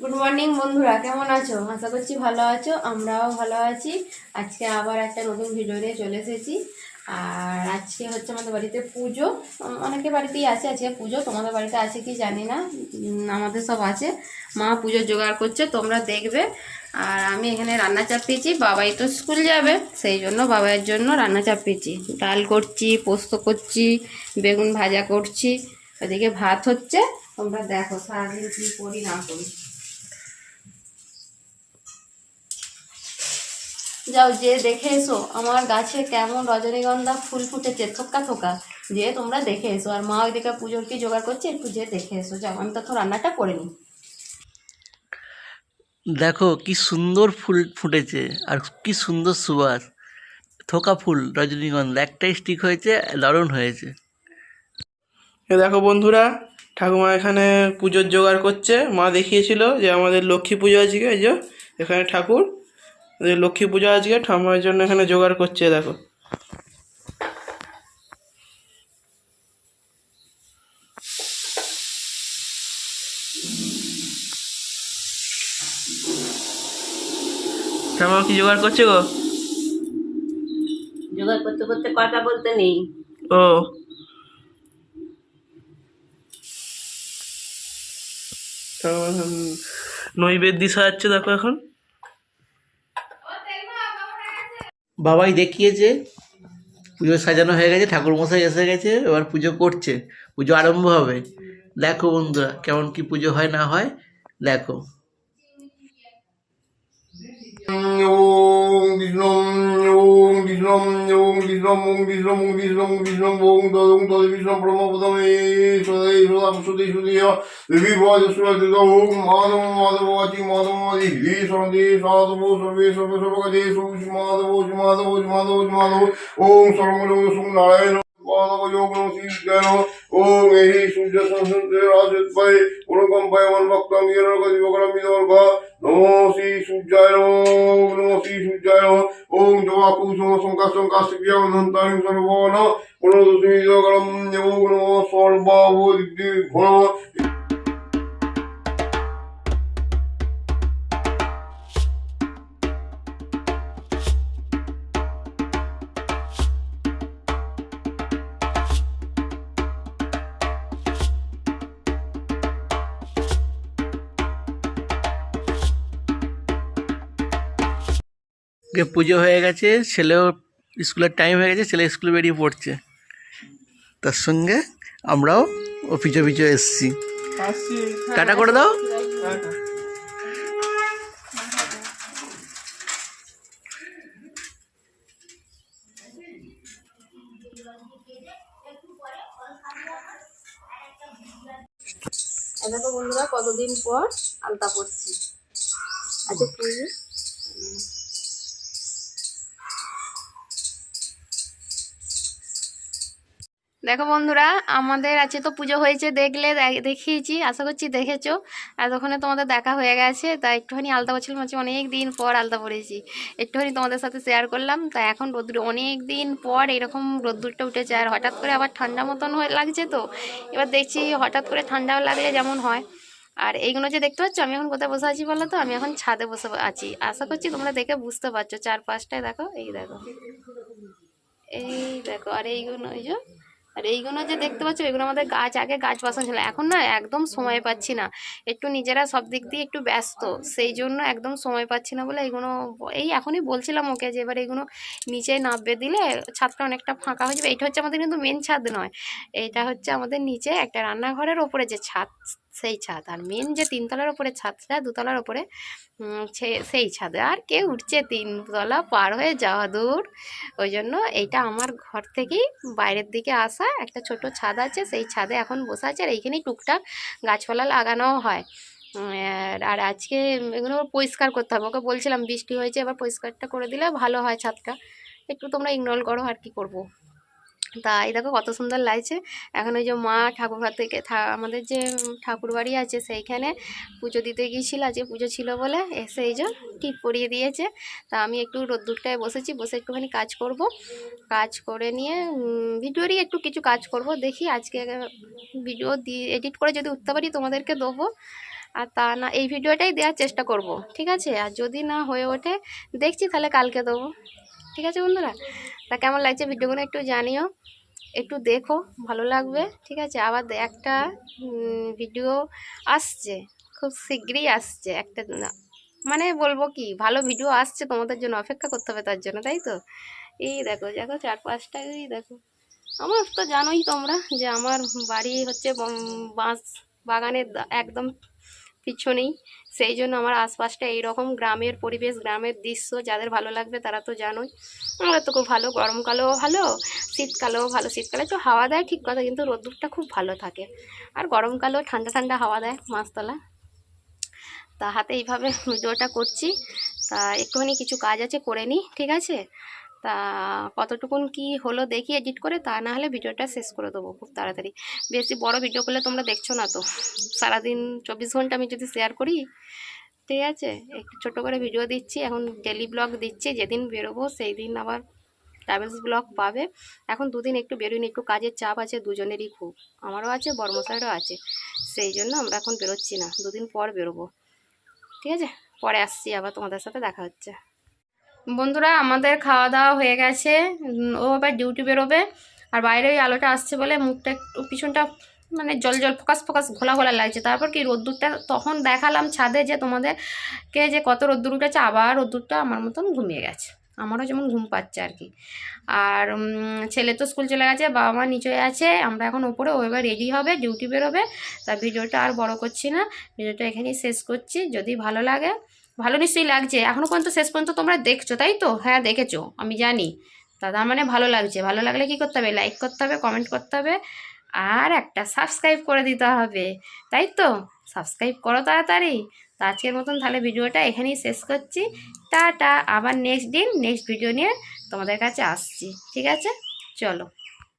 Good morning বন্ধুরা কেমন আছো? আশা করছি ভালো আছো আমরাও ভালো আছি। আজকে আবার একটা নতুন ভিডিও নিয়ে চলে এসেছি। আর আজকে হচ্ছে আমাদের বাড়িতে পুজো। উম, অনেকের বাড়িতেই আছে আজকে পুজো তোমাদের বাড়িতে আছে কি জানি না। আমাদের সব আছে। মা পুজোর জোগাড় করছে তোমরা দেখবে। আর আমি এখানে রান্না চাপিয়েছি বাবাই তো স্কুল যাবে সেই জন্য বাবাইয়ের জন্য রান্না চাপিয়েছি। ডাল করছি পোস্ত করছি বেগুন ভাজা করছি। ওদিকে ভাত হচ্ছে তোমরা দেখো সারাদিন কি করি না করি। যাও যে দেখে এসো। আমার গাছে কেমন রজনীগন্ধা ফুল ফুটেছে থোকা থোকা। যে তোমরা দেখে এসো। আর মা ওই ওইদিকে পুজোর কি জোগাড় করছে? একটু যে দেখে এসো। যাও আমি তো রান্নাটা করে নিই। দেখো কি সুন্দর ফুল ফুটেছে আর কি সুন্দর সুবাস। থোকা ফুল রজনীগন্ধা একটাই স্টিক হয়েছে দারুণ হয়েছে। এ দেখো বন্ধুরা ঠাকুমা এখানে পুজোর জোগাড় করছে। মা দেখিয়েছিল যে আমাদের লক্ষ্মী পুজো আজকে এই যে এখানে ঠাকুর। লক্ষ্মী পুজো আজকে ঠাকুমার জন্য এখানে জোগাড় করছে দেখো। ঠাকুমা কি জোগাড় করছে গো? জোগাড় করতে করতে কথা বলতে নেই। ও। নৈবেদ্য সাজাচ্ছে দেখো এখন। বাবাই দেখিয়েছে পুজো সাজানো হয়ে গেছে ঠাকুর মশাই এসে গেছে, এবার পুজো করছে, পুজো আরম্ভ হবে। দেখো বন্ধুরা, কেমন কি পুজো হয় না হয়, দেখো। ওম বিষ্ণম ওম বিষ্ণম ওম বিষ্ণম ওম বিষ্ণম ওম বিষ্ণম ওম বিষ্ণম ওম তদং তদ বিষ্ণম ব্রহ্মপদমে সদৈ সদাম সুদে সুদীয় দেবী সুরজিত ওম মাধব মাধব আচি মাধব আদি হি সর্বে সাধব সর্বে সর্বে সর্বকাজে সোম মাধব মাধব মাধব মাধব ওম সর্বলোক সোম নারায়ণ মাধব যোগ নমঃ ওম এই সূর্য সংসদে রাজৎপায় অনুকম্পায় মন ভক্তম ইয়েন গতি বকরম বিদর্ভ নমো শ্রী সূর্যায় নমঃ শ্রী সূর্যায় ওম জবাকু সম সংকাশং কাশ্যপিয়াং ধন্তারিং সর্বন পুনদুস্মি যোগরম নমো দিব্যি ঘন যে পুজো হয়ে গেছে, ছেলেও স্কুলের টাইম হয়ে গেছে, ছেলে স্কুলে বেরিয়ে পড়ছে। তার সঙ্গে আমরাও ও পিছু এসছি। টাটা করে দাও। দেখো বন্ধুরা, কতদিন পর আলতা পড়ছি আচ্ছা দেখো বন্ধুরা, আমাদের আছে তো পুজো হয়েছে, দেখলে দেখিয়েছি, আশা করছি দেখেছ। এতক্ষণে তোমাদের দেখা হয়ে গেছে, তা একটুখানি আলতা পড়ছিলাম হচ্ছে অনেক দিন পর আলতা পড়েছি একটুখানি তোমাদের সাথে শেয়ার করলাম, তা এখন রোদ্দুর অনেক দিন পর এরকম রোদ্দুরটা উঠেছে, আর হঠাৎ করে আবার ঠান্ডা মতন হয়ে লাগছে তো। এবার দেখছি হঠাৎ করে ঠান্ডাও লাগলে যেমন হয়। আর এইগুলো যে দেখতে পাচ্ছ, আমি এখন কোথায় বসে আছি বলো তো? আমি এখন ছাদে বসে আছি। আশা করছি তোমরা দেখে বুঝতে পারছ। চার পাঁচটায় দেখো, এই দেখো। এই দেখো, আর এইগুলো এই যে আর এইগুলো যে দেখতে পাচ্ছ, এগুলো আমাদের গাছ, আগে গাছ বসানো ছিল। এখন না একদম সময় পাচ্ছি না। একটু নিজেরা সব দিক দিয়ে একটু ব্যস্ত, সেই জন্য একদম সময় পাচ্ছি না বলে এইগুলো এই এখনই বলছিলাম ওকে যে এবার এইগুলো নিচে নামবে দিলে ছাদটা অনেকটা ফাঁকা হয়ে যাবে। এটা হচ্ছে আমাদের কিন্তু মেন ছাদ নয়। এটা হচ্ছে আমাদের নিচে একটা রান্নাঘরের ওপরে যে ছাদ সেই ছাদ। আর মেন যে তিনতলার ওপরে ছাদটা দুতলার ওপরে সেই ছাদে। আর কে উঠছে তিনতলা পার হয়ে যাওয়া দূর। ওই জন্য এইটা আমার ঘর থেকেই বাইরের দিকে আসা। একটা ছোট ছাদ আছে, সেই ছাদে এখন বসে আছে। আর এইখানেই টুকটাক গাছপালা লাগানোও হয়। আর আজকে এগুলো পরিষ্কার করতে হবে। ওকে বলছিলাম বৃষ্টি হয়েছে, এবার পরিষ্কারটা করে দিলে ভালো হয় ছাদটা। একটু তোমরা ইগনোর করো আর কি করব। তা এই দেখো কত সুন্দর লাগছে। এখন ওই যে মা ঠাকুর ঘর থেকে আমাদের যে ঠাকুর বাড়ি আছে সেইখানে পুজো দিতে গিয়েছিল, আজকে পুজো ছিল বলে এসে এই যে টিপ পরিয়ে দিয়েছে। তা আমি একটু রোদ্দুরটায় বসেছি, বসে একটুখানি কাজ করব। কাজ করে নিয়ে ভিডিওরই একটু কিছু কাজ করব, দেখি আজকে ভিডিও দিয়ে এডিট করে যদি উঠতে পারি তোমাদেরকে দেবো। আর তা না, এই ভিডিওটাই দেওয়ার চেষ্টা করব, ঠিক আছে? আর যদি না হয়ে ওঠে, দেখছি তাহলে কালকে দেবো। ঠিক আছে বন্ধুরা? তা কেমন লাগছে ভিডিওগুলো একটু জানিও। একটু দেখো, ভালো লাগবে, ঠিক আছে? আবার একটা ভিডিও আসছে, খুব শীঘ্রই আসছে। একটা মানে বলব কি, ভালো ভিডিও আসছে তোমাদের জন্য, অপেক্ষা করতে হবে তার জন্য, তাই তো? এই দেখো দেখো চার পাঁচটা এই দেখো। আমার তো জানোই তোমরা যে আমার বাড়ি হচ্ছে বাঁশ বাগানের দা- একদম নেই সেই জন্য আমার আশপাশটা এইরকম গ্রামের পরিবেশ, গ্রামের দৃশ্য যাদের ভালো লাগবে তারা তো জানোই। আমাদের তো খুব ভালো, গরমকালেও ভালো, শীতকালেও ভালো। শীতকালে তো হাওয়া দেয় ঠিক কথা, কিন্তু রোদ্দুরটা খুব ভালো থাকে। আর গরমকালেও ঠান্ডা ঠান্ডা হাওয়া দেয় মাছতলা। তা হাতে এইভাবে ভিডিওটা করছি। তা একটুখানি কিছু কাজ আছে করে নিই, ঠিক আছে? তা কতটুকুন কি হলো দেখি এডিট করে, তা না হলে ভিডিওটা শেষ করে দেবো খুব তাড়াতাড়ি। বেশি বড় ভিডিও করলে তোমরা দেখছ না তো। সারাদিন চব্বিশ ঘণ্টা আমি যদি শেয়ার করি, ঠিক আছে? একটু ছোটো করে ভিডিও দিচ্ছি, এখন ডেলি ব্লগ দিচ্ছি, যেদিন বেরোবো সেই দিন আবার ট্রাভেলস ব্লগ পাবে। এখন দুদিন একটু বেরোয়নি একটু কাজের চাপ আছে, দুজনেরই খুব। আমারও আছে বর্মশাইরও আছে। সেই জন্য আমরা এখন বেরোচ্ছি না, দুদিন পর বেরোবো। ঠিক আছে? পরে আসছি আবার তোমাদের সাথে দেখা হচ্ছে। বন্ধুরা, আমাদের খাওয়া দাওয়া হয়ে গেছে। ও আবার ডিউটি বেরোবে। আর বাইরে ওই আলোটা আসছে বলে মুখটা একটু পিছনটা মানে জল জল, ফোকাস ফোকাস, ঘোলা ঘোলা লাগছে। তারপর কি রোদ্দুরটা তখন দেখালাম ছাদে যে তোমাদেরকে যে কত রোদ্দুর উঠেছে, আবার রোদ্দুরটা আমার মতন ঘুমিয়ে গেছে। আমারও যেমন ঘুম পাচ্ছে আর কি। আর ছেলে তো স্কুল চলে গেছে বাবা মা নিচে আছে। আমরা এখন ওপরে, ও এবার রেডি হবে ডিউটি বেরোবে। তা ভিডিওটা আর বড় করছি না। ভিডিওটা এখানেই শেষ করছি। যদি ভালো লাগে ভালো নিশ্চয়ই লাগছে। এখনও পর্যন্ত শেষ পর্যন্ত তোমরা দেখছ, তাই তো? হ্যাঁ দেখেছ, আমি জানি। তা তার মানে ভালো লাগছে। ভালো লাগলে কি করতে হবে? লাইক করতে হবে কমেন্ট করতে হবে, আর একটা সাবস্ক্রাইব করে দিতে হবে। তাই তো? সাবস্ক্রাইব করো তাড়াতাড়ি। তো আজকের মতন তাহলে ভিডিওটা এখানেই শেষ করছি। টাটা, আবার নেক্সট দিন নেক্সট ভিডিও নিয়ে তোমাদের কাছে আসছি। ঠিক আছে? চলো।